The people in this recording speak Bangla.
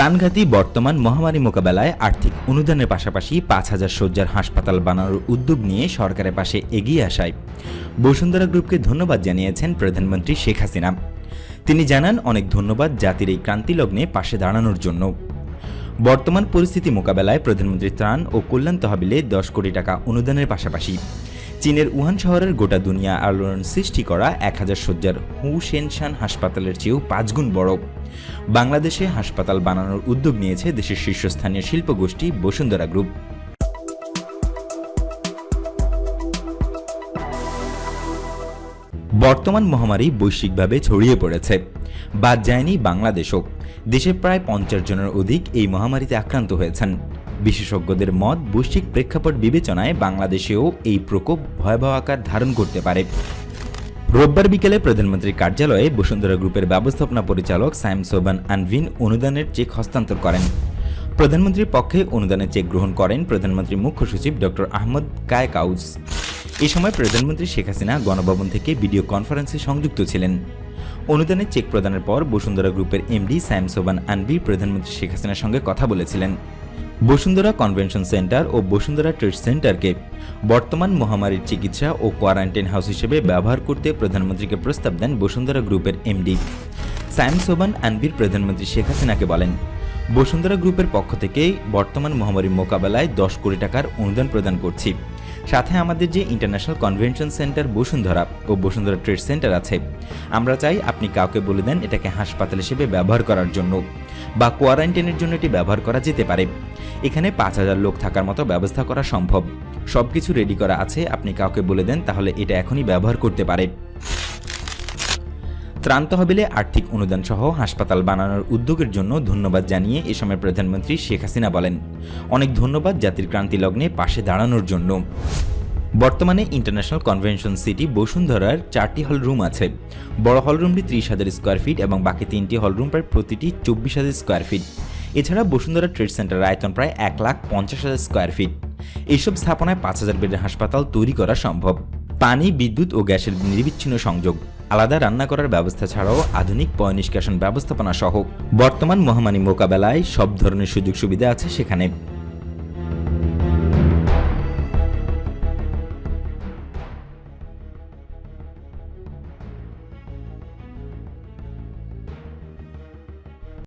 প্রাণঘাতী বর্তমান মহামারী মোকাবেলায় আর্থিক অনুদানের পাশাপাশি পাঁচ হাজার শয্যার হাসপাতাল বানানোর উদ্যোগ নিয়ে সরকারের পাশে এগিয়ে আসায়। বসুন্ধরা গ্রুপকে ধন্যবাদ জানিয়েছেন প্রধানমন্ত্রী শেখ হাসিনা। তিনি জানান, অনেক ধন্যবাদ জাতির এই ক্রান্তি লগ্নে পাশে দাঁড়ানোর জন্য। বর্তমান পরিস্থিতি মোকাবেলায় প্রধানমন্ত্রী ত্রাণ ও কল্যাণ তহবিলে দশ কোটি টাকা অনুদানের পাশাপাশি। চীনের উহান শহরের গোটা দুনিয়া আলোড়ন সৃষ্টি করা এক হাজার শয্যার হু সেনশান হাসপাতালের চেয়েও পাঁচগুণ বড়। বাংলাদেশে হাসপাতাল বানানোর উদ্যোগ নিয়েছে দেশের শীর্ষস্থানীয় শিল্পগোষ্ঠী বসুন্ধরা গ্রুপ। বর্তমান মহামারী বৈশ্বিকভাবে ছড়িয়ে পড়েছে। বাদ যায়নি বাংলাদেশও। দেশে প্রায় পঞ্চাশ জনের অধিক এই মহামারীতে আক্রান্ত হয়েছেন। বিশেষজ্ঞদের মত, বৈশ্বিক প্রেক্ষাপট বিবেচনায় বাংলাদেশেও এই প্রকোপ ভয়াবহ আকার ধারণ করতে পারে। রোববার বিকেলে প্রধানমন্ত্রীর কার্যালয়ে বসুন্ধরা গ্রুপের ব্যবস্থাপনা পরিচালক সাইম সোবান আনভিন অনুদানের চেক হস্তান্তর করেন। প্রধানমন্ত্রীর পক্ষে অনুদানের চেক গ্রহণ করেন প্রধানমন্ত্রীর মুখ্য সচিব ডক্টর আহমদ কায়কাউস এ সময় প্রধানমন্ত্রী শেখ হাসিনা গণভবন থেকে ভিডিও কনফারেন্সে সংযুক্ত ছিলেন। অনুদানের চেক প্রদানের পর বসুন্ধরা গ্রুপের এমডি স্যাম সোবান আনভি প্রধানমন্ত্রী শেখ হাসিনার সঙ্গে কথা বলেছিলেন। বসুন্ধরা কনভেনশন সেন্টার ও বসুন্ধরা ট্রেড সেন্টারকে বর্তমান মহামারীর চিকিৎসা ও কোয়ারেন্টাইন হাউস হিসেবে ব্যবহার করতে প্রধানমন্ত্রীকে প্রস্তাব দেন বসুন্ধরা গ্রুপের এমডি। সায়েম সোবান আনবির প্রধানমন্ত্রী শেখ হাসিনাকে বলেন, বসুন্ধরা গ্রুপের পক্ষ থেকে বর্তমান মহামারীর মোকাবেলায় দশ কোটি টাকার অনুদান প্রদান করছি। সাথে আমাদের যে ইন্টারন্যাশনাল কনভেনশন সেন্টার বসুন্ধরা ও বসুন্ধরা ট্রেড সেন্টার আছে, আমরা চাই আপনি কাউকে বলে দেন এটাকে হাসপাতাল হিসেবে ব্যবহার করার জন্য বা কোয়ারেন্টাইনের জন্য এটি ব্যবহার করা যেতে পারে। এখানে পাঁচ হাজার লোক থাকার মতো ব্যবস্থা করা সম্ভব। সব কিছু রেডি করা আছে, আপনি কাউকে বলে দেন তাহলে এটা এখনই ব্যবহার করতে পারে। ত্রাণ তহবিলে আর্থিক অনুদান সহ হাসপাতাল বানানোর উদ্যোগের জন্য ধন্যবাদ জানিয়ে এ সময় প্রধানমন্ত্রী শেখ হাসিনা বলেন, অনেক ধন্যবাদ জাতির ক্রান্তি লগ্নে পাশে দাঁড়ানোর জন্য। বর্তমানে ইন্টারন্যাশনাল কনভেনশন সিটি বসুন্ধরার চারটি হল রুম আছে। বড় হল রুমটি ত্রিশ হাজার স্কোয়ার ফিট এবং বাকি তিনটি হল রুম প্রায় প্রতিটি চব্বিশ হাজার স্কোয়ার ফিট। এছাড়া বসুন্ধরা ট্রেড সেন্টারের আয়তন প্রায় এক লাখ পঞ্চাশ হাজার স্কোয়ার ফিট। এইসব স্থাপনায় পাঁচ হাজার বেডের হাসপাতাল তৈরি করা সম্ভব। পানি, বিদ্যুৎ ও গ্যাসের নির্বিচ্ছিন্ন সংযোগ। আলাদা রান্না করার ব্যবস্থা ছাড়াও আধুনিক পয় নিষ্কাশন ব্যবস্থাপনা সহ বর্তমান মহামারী মোকাবেলায় সব ধরনের সুযোগ সুবিধা আছে সেখানে।